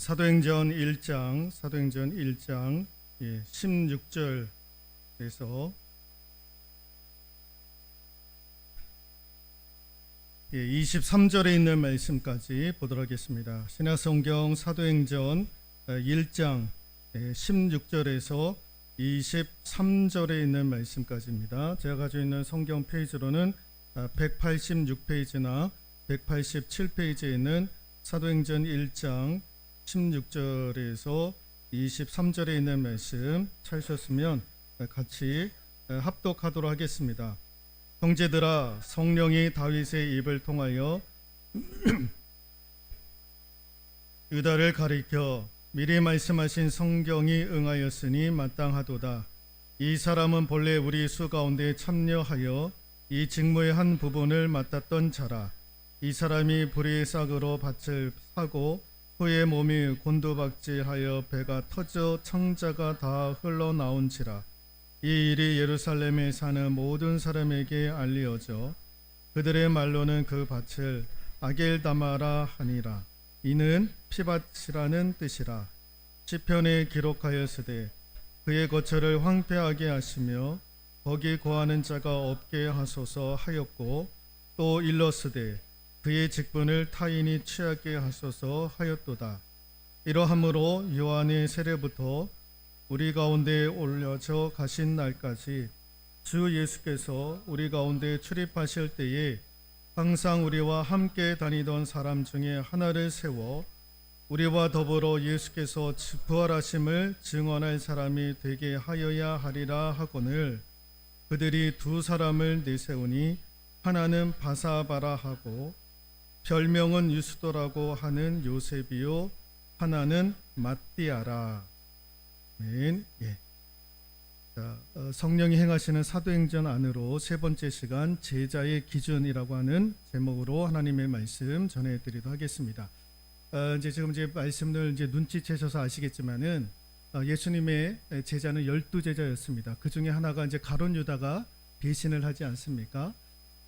사도행전 1장, 사도행전 1장 예, 16절에서 예, 23절에 있는 말씀까지 보도록 하겠습니다. 신약성경 사도행전 어, 1장 예, 16절에서 23절에 있는 말씀까지입니다. 제가 가지고 있는 성경 페이지로는 186페이지나 187페이지에 있는 사도행전 1장 16절에서 23절에 있는 말씀 찾으셨으면 같이 합독하도록 하겠습니다. 형제들아 성령이 다윗의 입을 통하여 유다를 가리켜 미리 말씀하신 성경이 응하였으니 마땅하도다. 이 사람은 본래 우리 수 가운데 참여하여 이 직무의 한 부분을 맡았던 자라. 이 사람이 불의 싹으로 밭을 사고 후에 몸이 곤두박질하여 배가 터져 청자가 다 흘러나온지라. 이 일이 예루살렘에 사는 모든 사람에게 알리어져 그들의 말로는 그 밭을 아겔다마라 하니라. 이는 피밭이라는 뜻이라. 시편에 기록하였으되 그의 거처를 황폐하게 하시며 거기 거하는 자가 없게 하소서 하였고 또 일러스되 그의 직분을 타인이 취하게 하소서 하였도다. 이러함으로 요한의 세례부터 우리 가운데 올려져 가신 날까지 주 예수께서 우리 가운데 출입하실 때에 항상 우리와 함께 다니던 사람 중에 하나를 세워 우리와 더불어 예수께서 부활하심을 증언할 사람이 되게 하여야 하리라 하거늘 그들이 두 사람을 내세우니 하나는 바사바라 하고 별명은 유스도라고 하는 요셉이요 하나는 마띠아라. 아멘. 예. 자, 어, 성령이 행하시는 사도행전 안으로 세 번째 시간 제자의 기준이라고 하는 제목으로 하나님의 말씀 전해드리도록 하겠습니다. 어, 이제 지금 이제 말씀을 이제 눈치채셔서 아시겠지만은 어, 예수님의 제자는 열두 제자였습니다. 그 중에 하나가 이제 가론 유다가 배신을 하지 않습니까?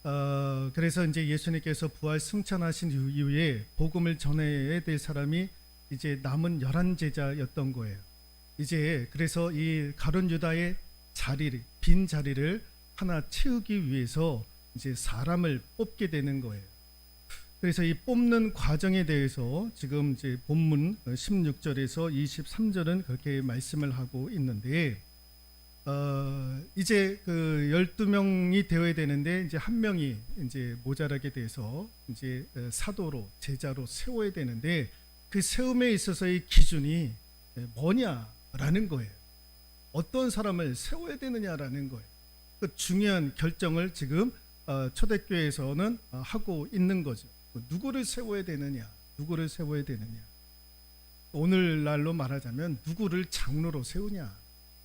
어, 그래서 이제 예수님께서 부활 승천하신 이후에 복음을 전해야 될 사람이 이제 남은 열한 제자였던 거예요. 이제 그래서 이 가론 유다의 자리를 빈 자리를 하나 채우기 위해서 이제 사람을 뽑게 되는 거예요. 그래서 이 뽑는 과정에 대해서 지금 이제 본문 16절에서 23절은 그렇게 말씀을 하고 있는데 어, 이제 그 12명이 되어야 되는데 이제 한 명이 이제 모자라게 돼서 이제 사도로 제자로 세워야 되는데 그 세움에 있어서의 기준이 뭐냐라는 거예요. 어떤 사람을 세워야 되느냐라는 거예요. 그 중요한 결정을 지금 어, 초대교회에서는 어, 하고 있는 거죠. 누구를 세워야 되느냐, 누구를 세워야 되느냐. 오늘날로 말하자면 누구를 장로로 세우냐,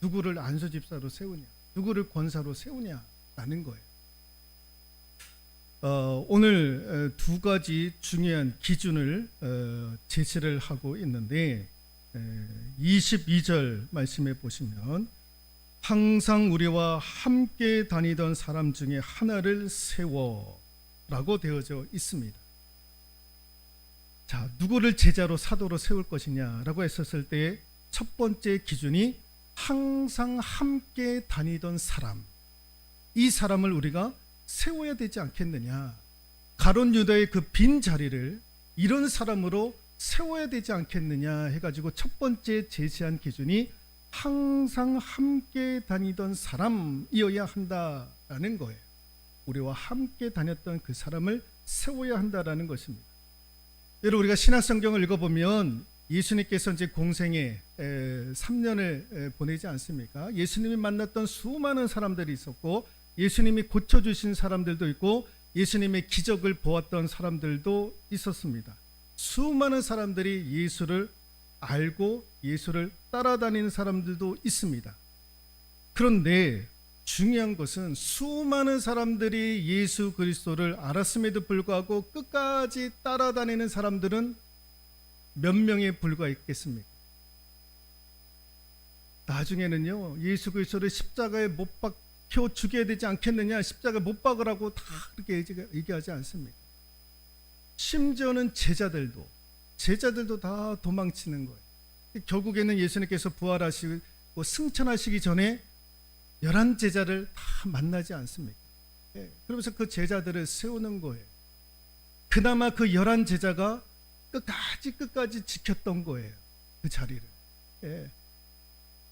누구를 안수집사로 세우냐, 누구를 권사로 세우냐라는 거예요. 어, 오늘 어, 두 가지 중요한 기준을 어, 제시를 하고 있는데 에, 22절 말씀해 보시면 항상 우리와 함께 다니던 사람 중에 하나를 세워라고 되어져 있습니다. 자, 누구를 제자로 사도로 세울 것이냐라고 했었을 때 첫 번째 기준이 항상 함께 다니던 사람. 이 사람을 우리가 세워야 되지 않겠느냐. 가론 유다의 그 빈 자리를 이런 사람으로 세워야 되지 않겠느냐 해가지고 첫 번째 제시한 기준이 항상 함께 다니던 사람이어야 한다라는 거예요. 우리와 함께 다녔던 그 사람을 세워야 한다라는 것입니다. 여러분 우리가 신약성경을 읽어보면 예수님께서 이제 공생에 3년을 보내지 않습니까? 예수님이 만났던 수많은 사람들이 있었고 예수님이 고쳐주신 사람들도 있고 예수님의 기적을 보았던 사람들도 있었습니다. 수많은 사람들이 예수를 알고 예수를 따라다니는 사람들도 있습니다. 그런데 중요한 것은 수많은 사람들이 예수 그리스도를 알았음에도 불구하고 끝까지 따라다니는 사람들은 몇 명에 불과했겠습니까? 나중에는요 예수 그리스도를 십자가에 못 박혀 죽여야 되지 않겠느냐 십자가 못 박으라고 다 그렇게 얘기하지 않습니까? 심지어는 제자들도 제자들도 다 도망치는 거예요. 결국에는 예수님께서 부활하시고 승천하시기 전에 열한 제자를 다 만나지 않습니까? 예, 그러면서 그 제자들을 세우는 거예요. 그나마 그 열한 제자가 끝까지 끝까지 지켰던 거예요. 그 자리를. 예.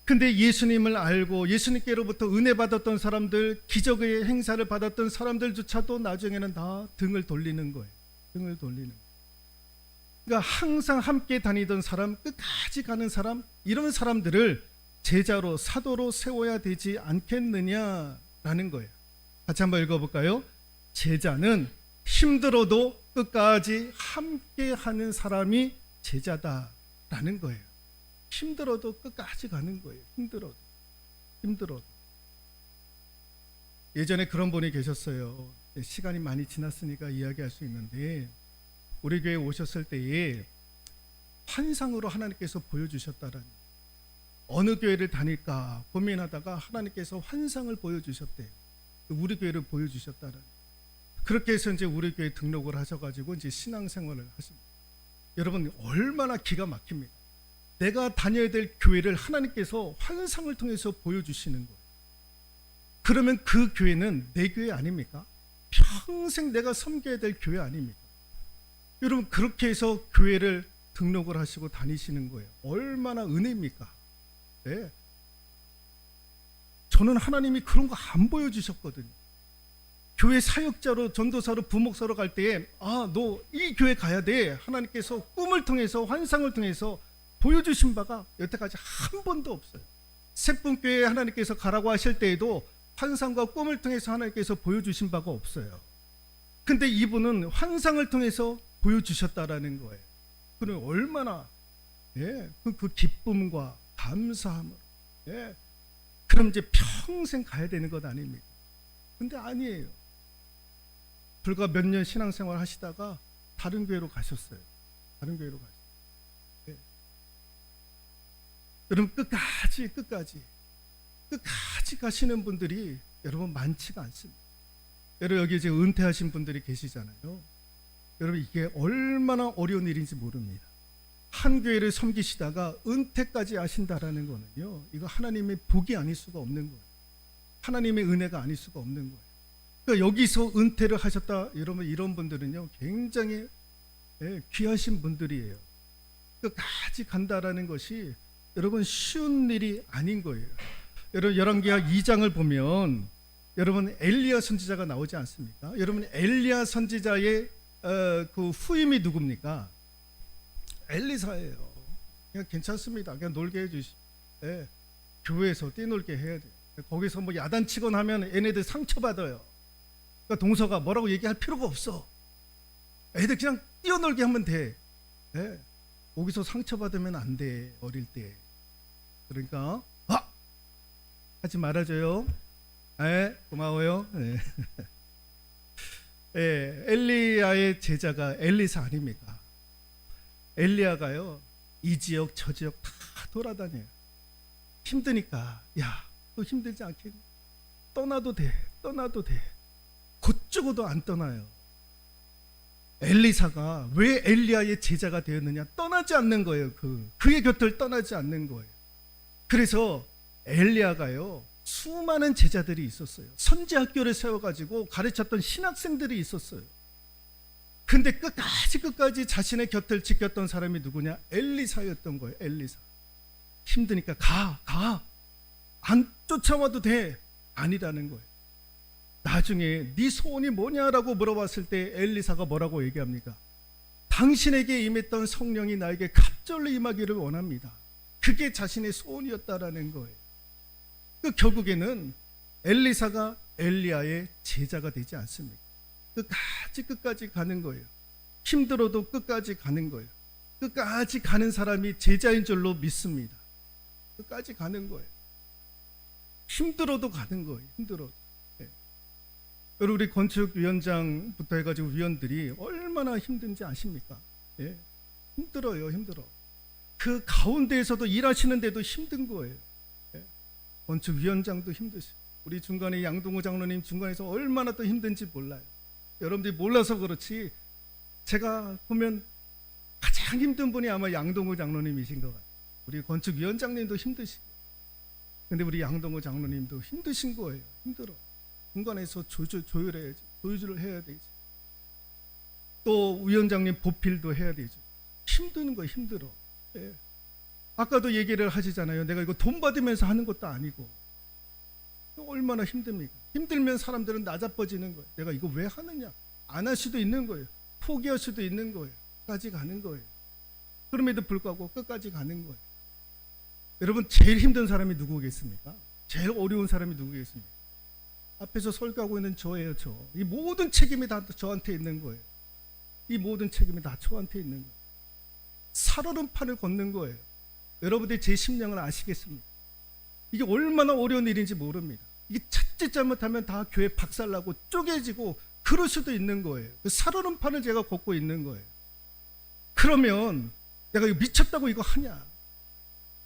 근데 예수님을 알고 예수님께로부터 은혜 받았던 사람들, 기적의 행사를 받았던 사람들조차도 나중에는 다 등을 돌리는 거예요. 등을 돌리는. 그러니까 항상 함께 다니던 사람, 끝까지 가는 사람, 이런 사람들을 제자로 사도로 세워야 되지 않겠느냐라는 거예요. 같이 한번 읽어볼까요? 제자는 힘들어도 끝까지 함께 하는 사람이 제자다라는 거예요. 힘들어도 끝까지 가는 거예요. 힘들어도. 힘들어도. 예전에 그런 분이 계셨어요. 시간이 많이 지났으니까 이야기할 수 있는데 우리 교회 오셨을 때에 환상으로 하나님께서 보여주셨다라는 어느 교회를 다닐까 고민하다가 하나님께서 환상을 보여주셨대요. 우리 교회를 보여주셨다라는 그렇게 해서 이제 우리 교회 등록을 하셔가지고 이제 신앙생활을 하십니다. 여러분 얼마나 기가 막힙니다. 내가 다녀야 될 교회를 하나님께서 환상을 통해서 보여주시는 거예요. 그러면 그 교회는 내 교회 아닙니까? 평생 내가 섬겨야 될 교회 아닙니까? 여러분 그렇게 해서 교회를 등록을 하시고 다니시는 거예요. 얼마나 은혜입니까? 네. 저는 하나님이 그런 거 안 보여주셨거든요. 교회 사역자로 전도사로 부목사로 갈 때에 아 너 이 교회 가야 돼 하나님께서 꿈을 통해서 환상을 통해서 보여주신 바가 여태까지 한 번도 없어요. 세분교회 하나님께서 가라고 하실 때에도 환상과 꿈을 통해서 하나님께서 보여주신 바가 없어요. 근데 이분은 환상을 통해서 보여주셨다라는 거예요. 그는 얼마나 예, 그, 그 기쁨과 감사함으로 예, 그럼 이제 평생 가야 되는 것 아닙니까? 근데 아니에요. 불과 몇 년 신앙생활 하시다가 다른 교회로 가셨어요. 다른 교회로 가셨어요. 예. 여러분 끝까지 끝까지 끝까지 가시는 분들이 여러분 많지가 않습니다. 여러분 여기 이제 은퇴하신 분들이 계시잖아요. 여러분 이게 얼마나 어려운 일인지 모릅니다. 한 교회를 섬기시다가 은퇴까지 하신다라는 거는요. 이거 하나님의 복이 아닐 수가 없는 거예요. 하나님의 은혜가 아닐 수가 없는 거예요. 그러니까 여기서 은퇴를 하셨다 여러분 이런 분들은요. 굉장히 예, 귀하신 분들이에요. 끝까지 간다라는 것이 여러분 쉬운 일이 아닌 거예요. 여러분 열왕기하 2장을 보면 여러분 엘리야 선지자가 나오지 않습니까? 여러분 엘리야 선지자의 어, 그 후임이 누굽니까? 엘리사예요. 그냥 괜찮습니다. 그냥 놀게 해주시. 예, 교회에서 뛰놀게 해야 돼. 거기서 뭐 야단치곤 하면 얘네들 상처받아요. 그러니까 동서가 뭐라고 얘기할 필요가 없어. 애들 그냥 뛰어놀게 하면 돼. 예, 거기서 상처받으면 안 돼. 어릴 때. 그러니까 아 하지 말아줘요. 예, 고마워요. 예. 예, 엘리야의 제자가 엘리사 아닙니까? 엘리야가요 이 지역 저 지역 다 돌아다녀요. 힘드니까 야또 힘들지 않겠니? 떠나도 돼, 떠나도 돼. 곧 죽어도 안 떠나요. 엘리사가 왜 엘리야의 제자가 되었느냐? 떠나지 않는 거예요. 그 그의 곁을 떠나지 않는 거예요. 그래서 엘리야가요 수많은 제자들이 있었어요. 선지 학교를 세워가지고 가르쳤던 신학생들이 있었어요. 근데 끝까지 끝까지 자신의 곁을 지켰던 사람이 누구냐? 엘리사였던 거예요. 엘리사. 힘드니까 가, 가. 안 쫓아와도 돼. 아니라는 거예요. 나중에 네 소원이 뭐냐라고 물어봤을 때 엘리사가 뭐라고 얘기합니까? 당신에게 임했던 성령이 나에게 갑절로 임하기를 원합니다. 그게 자신의 소원이었다라는 거예요. 그 결국에는 엘리사가 엘리야의 제자가 되지 않습니까? 끝까지 끝까지 가는 거예요. 힘들어도 끝까지 가는 거예요. 끝까지 가는 사람이 제자인 줄로 믿습니다. 끝까지 가는 거예요. 힘들어도 가는 거예요. 힘들어도. 예. 여러분 우리 건축위원장부터 해가지고 위원들이 얼마나 힘든지 아십니까? 예. 힘들어요, 힘들어. 그 가운데에서도 일하시는데도 힘든 거예요. 예. 건축위원장도 힘드시. 우리 중간에 양동호 장로님 중간에서 얼마나 또 힘든지 몰라요. 여러분들이 몰라서 그렇지 제가 보면 가장 힘든 분이 아마 양동우 장로님이신 것 같아요. 우리 건축위원장님도 힘드시고, 근데 우리 양동우 장로님도 힘드신 거예요. 힘들어. 중간에서 조절, 조율해야지. 조율을 해야 되지. 또 위원장님 보필도 해야 되죠. 힘드는 거 힘들어. 예. 아까도 얘기를 하시잖아요. 내가 이거 돈 받으면서 하는 것도 아니고. 얼마나 힘듭니까? 힘들면 사람들은 낮아빠지는 거예요. 내가 이거 왜 하느냐? 안 할 수도 있는 거예요. 포기할 수도 있는 거예요. 끝까지 가는 거예요. 그럼에도 불구하고 끝까지 가는 거예요. 여러분 제일 힘든 사람이 누구겠습니까? 제일 어려운 사람이 누구겠습니까? 앞에서 설교하고 있는 저예요, 저. 이 모든 책임이 다 저한테 있는 거예요. 이 모든 책임이 다 저한테 있는 거예요. 살얼음판을 걷는 거예요. 여러분들이 제 심령을 아시겠습니까? 이게 얼마나 어려운 일인지 모릅니다. 이게 자칫 잘못하면 다 교회 박살나고 쪼개지고 그럴 수도 있는 거예요. 그 살얼음판을 제가 걷고 있는 거예요. 그러면 내가 미쳤다고 이거 하냐?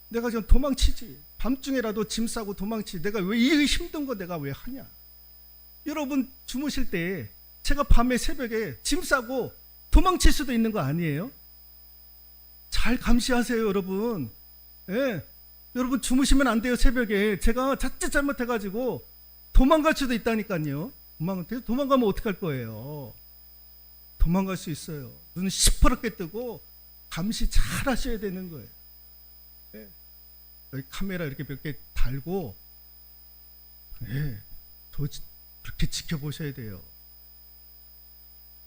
내가 지금 도망치지. 밤중에라도 짐 싸고 도망치지. 내가 왜 이 힘든 거 내가 왜 하냐? 여러분 주무실 때 제가 밤에 새벽에 짐 싸고 도망칠 수도 있는 거 아니에요? 잘 감시하세요, 여러분. 예. 여러분 주무시면 안 돼요, 새벽에. 제가 자칫 잘못해가지고 도망갈 수도 있다니까요. 도망, 도망가면 어떡할 거예요? 도망갈 수 있어요. 눈 시퍼렇게 뜨고 감시 잘 하셔야 되는 거예요. 예. 여기 카메라 이렇게 몇 개 달고, 예. 저 지- 그렇게 지켜보셔야 돼요.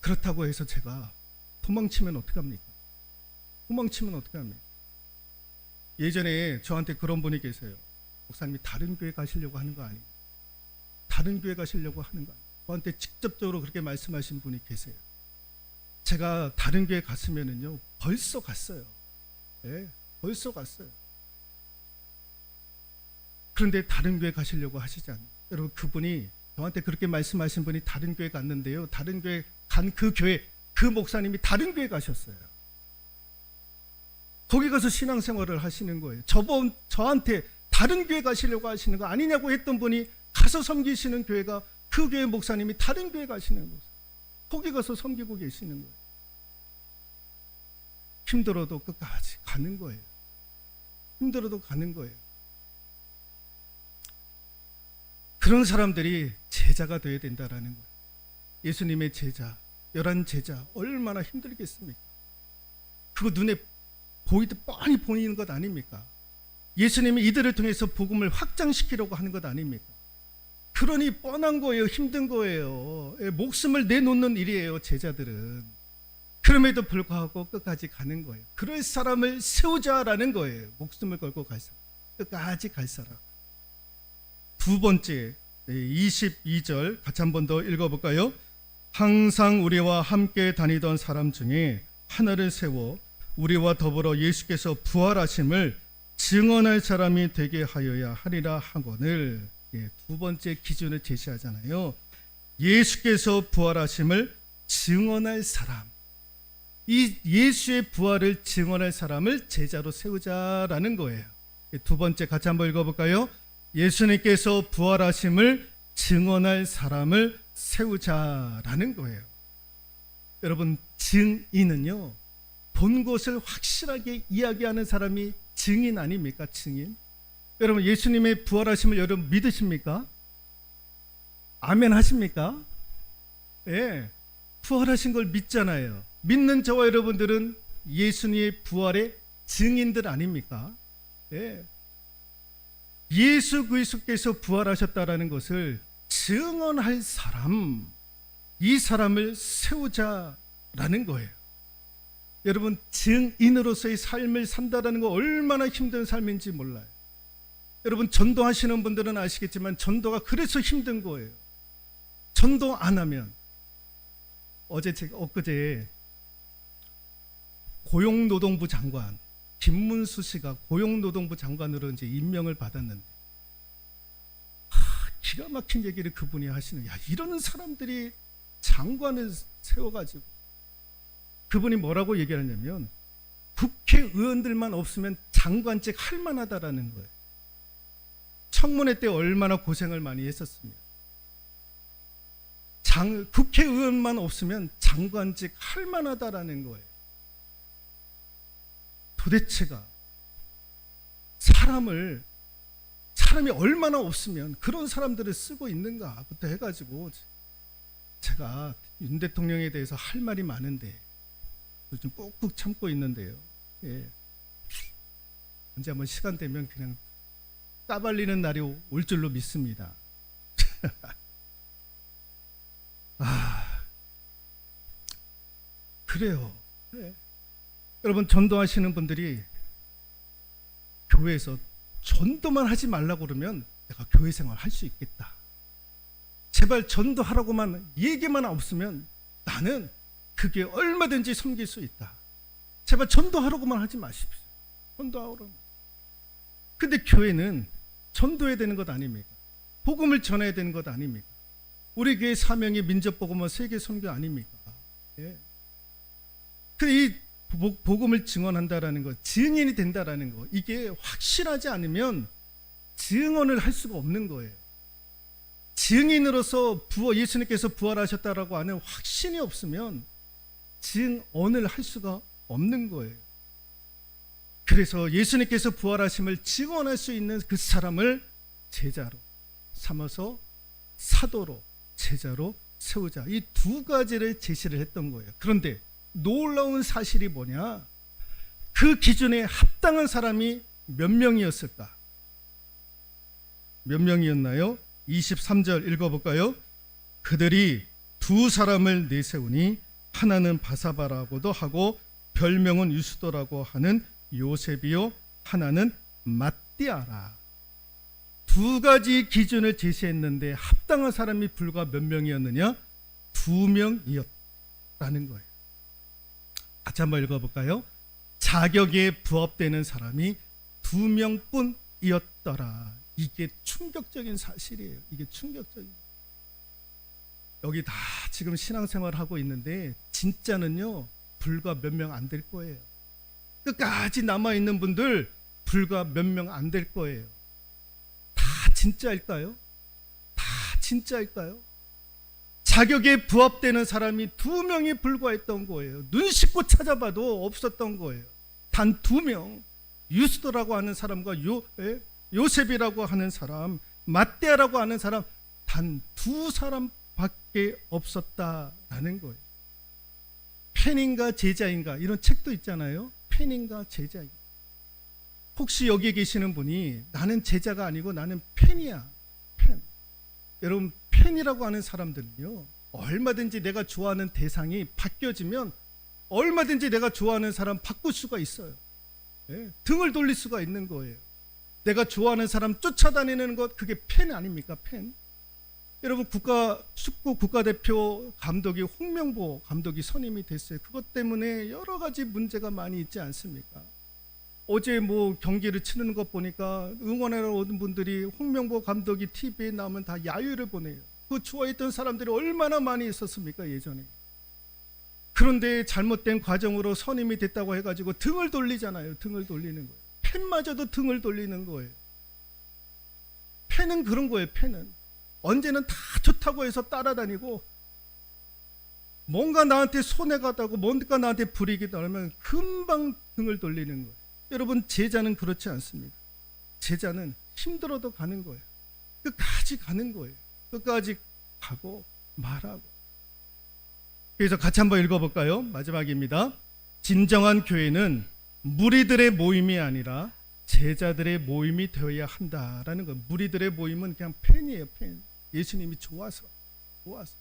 그렇다고 해서 제가 도망치면 어떡합니까? 도망치면 어떡합니까? 예전에 저한테 그런 분이 계세요. 목사님이 다른 교회 가시려고 하는 거 아니에요? 다른 교회 가시려고 하는 거 아니에요? 저한테 직접적으로 그렇게 말씀하신 분이 계세요. 제가 다른 교회 갔으면은요, 벌써 갔어요. 예, 벌써 갔어요. 그런데 다른 교회 가시려고 하시지 않아요. 여러분, 그분이 저한테 그렇게 말씀하신 분이 다른 교회 갔는데요. 다른 교회 간 그 교회, 그 목사님이 다른 교회 가셨어요. 거기 가서 신앙생활을 하시는 거예요. 저번 저한테 다른 교회 가시려고 하시는 거 아니냐고 했던 분이 가서 섬기시는 교회가 그 교회 목사님이 다른 교회 가시는 거예요. 거기 가서 섬기고 계시는 거예요. 힘들어도 끝까지 가는 거예요. 힘들어도 가는 거예요. 그런 사람들이 제자가 되어야 된다라는 거예요. 예수님의 제자, 열한 제자 얼마나 힘들겠습니까? 그거 눈에 보이듯 뻔히 보이는 것 아닙니까? 예수님이 이들을 통해서 복음을 확장시키려고 하는 것 아닙니까? 그러니 뻔한 거예요. 힘든 거예요. 예, 목숨을 내놓는 일이에요. 제자들은. 그럼에도 불구하고 끝까지 가는 거예요. 그럴 사람을 세우자라는 거예요. 목숨을 걸고 갈 사람. 끝까지 갈 사람. 두 번째, 22절 같이 한 번 더 읽어볼까요? 항상 우리와 함께 다니던 사람 중에 하나를 세워 우리와 더불어 예수께서 부활하심을 증언할 사람이 되게 하여야 하리라 하거늘 예, 두 번째 기준을 제시하잖아요. 예수께서 부활하심을 증언할 사람. 이 예수의 부활을 증언할 사람을 제자로 세우자라는 거예요. 예, 두 번째 같이 한번 읽어볼까요? 예수님께서 부활하심을 증언할 사람을 세우자라는 거예요. 여러분 증인은요 본 것을 확실하게 이야기하는 사람이 증인 아닙니까? 증인. 여러분 예수님의 부활하심을 여러분 믿으십니까? 아멘 하십니까? 예. 부활하신 걸 믿잖아요. 믿는 저와 여러분들은 예수님의 부활의 증인들 아닙니까? 예. 예수 그리스도께서 부활하셨다라는 것을 증언할 사람, 이 사람을 세우자라는 거예요. 여러분 증인으로서의 삶을 산다라는 거 얼마나 힘든 삶인지 몰라요. 여러분 전도하시는 분들은 아시겠지만 전도가 그래서 힘든 거예요. 전도 안 하면 어제 제가 엊그제 고용노동부 장관 김문수 씨가 고용노동부 장관으로 이제 임명을 받았는데 하, 기가 막힌 얘기를 그분이 하시는 야 이런 사람들이 장관을 세워가지고 그분이 뭐라고 얘기를 하냐면 국회의원들만 없으면 장관직 할 만하다라는 거예요. 청문회 때 얼마나 고생을 많이 했었습니다. 장, 국회의원만 없으면 장관직 할 만하다라는 거예요. 도대체가 사람을 사람이 얼마나 없으면 그런 사람들을 쓰고 있는가부터 해가지고 제가 윤 대통령에 대해서 할 말이 많은데 요즘 꾹꾹 참고 있는데요. 예. 언제 한번 시간 되면 그냥 까발리는 날이 올 줄로 믿습니다. 아, 그래요. 예. 여러분 전도하시는 분들이 교회에서 전도만 하지 말라고 그러면 내가 교회 생활 할 수 있겠다. 제발 전도하라고만 얘기만 없으면 나는 그게 얼마든지 섬길 수 있다. 제발 전도하라고만 하지 마십시오. 전도하라고. 근데 교회는 전도해야 되는 것 아닙니까? 복음을 전해야 되는 것 아닙니까? 우리 교회 사명이 민족 복음과 세계 선교 아닙니까? 예. 그이 복음을 증언한다라는 것, 증인이 된다라는 것, 이게 확실하지 않으면 증언을 할 수가 없는 거예요. 증인으로서 부활, 예수님께서 부활하셨다라고 하는 확신이 없으면 증언을 할 수가 없는 거예요. 그래서 예수님께서 부활하심을 증언할 수 있는 그 사람을 제자로 삼아서 사도로 제자로 세우자. 이 두 가지를 제시를 했던 거예요. 그런데 놀라운 사실이 뭐냐? 그 기준에 합당한 사람이 몇 명이었을까? 몇 명이었나요? 23절 읽어볼까요? 그들이 두 사람을 내세우니 하나는 바사바라고도 하고 별명은 유스도라고 하는 요셉이요 하나는 마띠아라 두 가지 기준을 제시했는데 합당한 사람이 불과 몇 명이었느냐? 두 명이었다는 거예요. 같이 한번 읽어볼까요? 자격에 부합되는 사람이 두 명뿐이었더라. 이게 충격적인 사실이에요. 이게 충격적인. 여기 다 지금 신앙생활 하고 있는데 진짜는요 불과 몇 명 안 될 거예요. 끝까지 남아 있는 분들 불과 몇 명 안 될 거예요. 다 진짜일까요? 다 진짜일까요? 자격에 부합되는 사람이 두 명이 불과했던 거예요. 눈 씻고 찾아봐도 없었던 거예요. 단 두 명. 유스도라고 하는 사람과 요, 에? 요셉이라고 하는 사람, 마떼아라고 하는 사람 단 두 사람 밖에 없었다라는 거예요. 팬인가 제자인가 이런 책도 있잖아요. 팬인가 제자인가. 혹시 여기 계시는 분이 나는 제자가 아니고 나는 팬이야. 팬. 여러분 팬이라고 하는 사람들은요. 얼마든지 내가 좋아하는 대상이 바뀌어지면 얼마든지 내가 좋아하는 사람 바꿀 수가 있어요. 예, 등을 돌릴 수가 있는 거예요. 내가 좋아하는 사람 쫓아다니는 것 그게 팬 아닙니까? 팬. 여러분 국가 축구 국가대표 감독이 홍명보 감독이 선임이 됐어요. 그것 때문에 여러 가지 문제가 많이 있지 않습니까? 어제 뭐 경기를 치는 것 보니까 응원하러 오는 분들이 홍명보 감독이 TV에 나오면 다 야유를 보내요. 그 좋아했던 사람들이 얼마나 많이 있었습니까 예전에. 그런데 잘못된 과정으로 선임이 됐다고 해가지고 등을 돌리잖아요. 등을 돌리는 거예요. 팬마저도 등을 돌리는 거예요. 팬은 그런 거예요. 팬은 언제는 다 좋다고 해서 따라다니고 뭔가 나한테 손해가 다고 뭔가 나한테 불이익이 나면 금방 등을 돌리는 거예요. 여러분 제자는 그렇지 않습니다. 제자는 힘들어도 가는 거예요. 끝까지 가는 거예요. 끝까지 가고 말하고. 그래서 같이 한번 읽어볼까요? 마지막입니다. 진정한 교회는 무리들의 모임이 아니라 제자들의 모임이 되어야 한다라는 거. 무리들의 모임은 그냥 팬이에요, 팬. 예수님이 좋아서, 좋아서.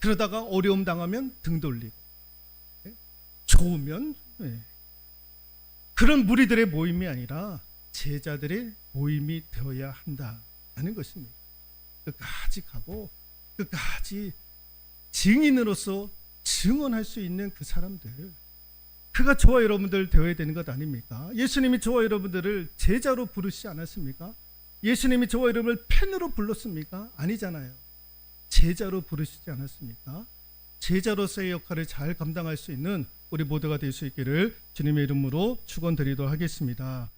그러다가 어려움 당하면 등 돌리고, 네? 좋으면 네. 그런 무리들의 모임이 아니라 제자들의 모임이 되어야 한다는 것입니다. 끝까지 가고 끝까지 증인으로서 증언할 수 있는 그 사람들. 그가 저와 여러분들 되어야 되는 것 아닙니까? 예수님이 저와 여러분들을 제자로 부르시지 않았습니까? 예수님이 저와 여러분을 팬으로 불렀습니까? 아니잖아요. 제자로 부르시지 않았습니까? 제자로서의 역할을 잘 감당할 수 있는 우리 모두가 될 수 있기를 주님의 이름으로 축원드리도록 하겠습니다.